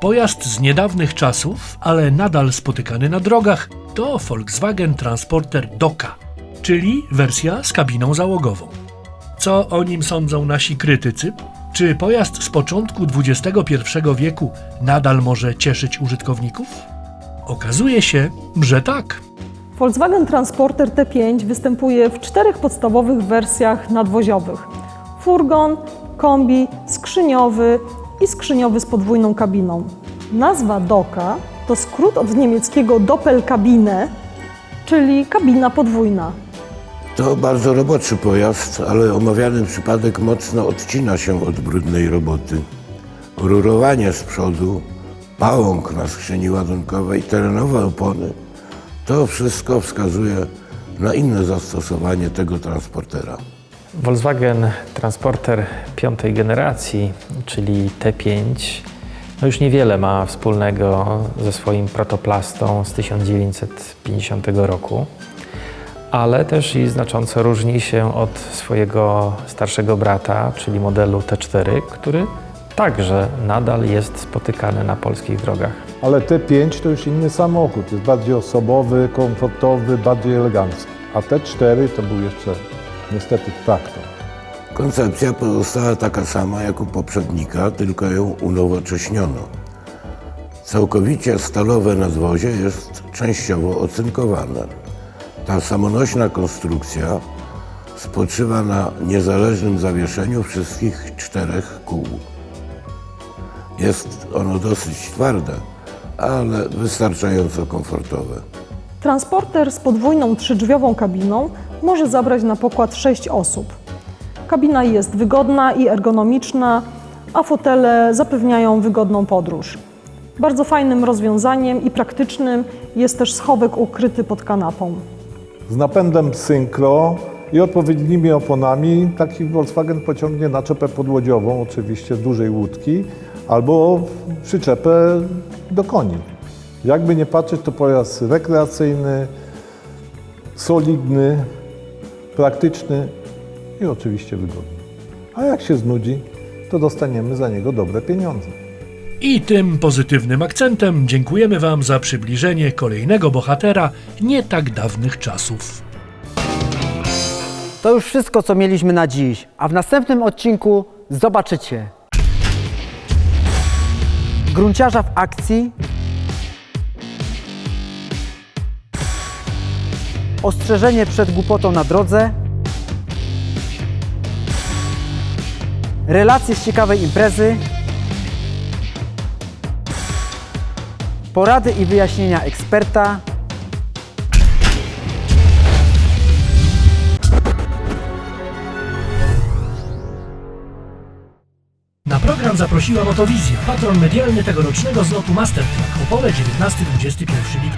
Pojazd z niedawnych czasów, ale nadal spotykany na drogach, to Volkswagen Transporter Doka, czyli wersja z kabiną załogową. Co o nim sądzą nasi krytycy? Czy pojazd z początku XXI wieku nadal może cieszyć użytkowników? Okazuje się, że tak. Volkswagen Transporter T5 występuje w czterech podstawowych wersjach nadwoziowych: furgon, kombi, skrzyniowy i skrzyniowy z podwójną kabiną. Nazwa Doka to skrót od niemieckiego Doppelkabine, czyli kabina podwójna. To bardzo roboczy pojazd, ale omawiany przypadek mocno odcina się od brudnej roboty. Rurowanie z przodu, pałąk na skrzyni ładunkowej, terenowe opony to wszystko wskazuje na inne zastosowanie tego transportera. Volkswagen Transporter piątej generacji, czyli T5, no już niewiele ma wspólnego ze swoim protoplastą z 1950 roku, ale też i znacząco różni się od swojego starszego brata, czyli modelu T4, który także nadal jest spotykany na polskich drogach. Ale T5 to już inny samochód, jest bardziej osobowy, komfortowy, bardziej elegancki. A T4 to był jeszcze niestety traktor. Koncepcja pozostała taka sama jak u poprzednika, tylko ją unowocześniono. Całkowicie stalowe nadwozie jest częściowo ocynkowane. Ta samonośna konstrukcja spoczywa na niezależnym zawieszeniu wszystkich czterech kół. Jest ono dosyć twarde, ale wystarczająco komfortowe. Transporter z podwójną trzydrzwiową kabiną może zabrać na pokład 6 osób. Kabina jest wygodna i ergonomiczna, a fotele zapewniają wygodną podróż. Bardzo fajnym rozwiązaniem i praktycznym jest też schowek ukryty pod kanapą. Z napędem synchro i odpowiednimi oponami taki Volkswagen pociągnie naczepę podłodziową, oczywiście dużej łódki, albo przyczepę do koni. Jakby nie patrzeć, to pojazd rekreacyjny, solidny, praktyczny i oczywiście wygodny. A jak się znudzi, to dostaniemy za niego dobre pieniądze. I tym pozytywnym akcentem dziękujemy Wam za przybliżenie kolejnego bohatera nie tak dawnych czasów. To już wszystko, co mieliśmy na dziś, a w następnym odcinku zobaczycie grunciarza w akcji, ostrzeżenie przed głupotą na drodze, relacje z ciekawej imprezy, porady i wyjaśnienia eksperta, Na program zaprosiła Motowizja, patron medialny tegorocznego zlotu Mastertrack Opole 19-21 lipca.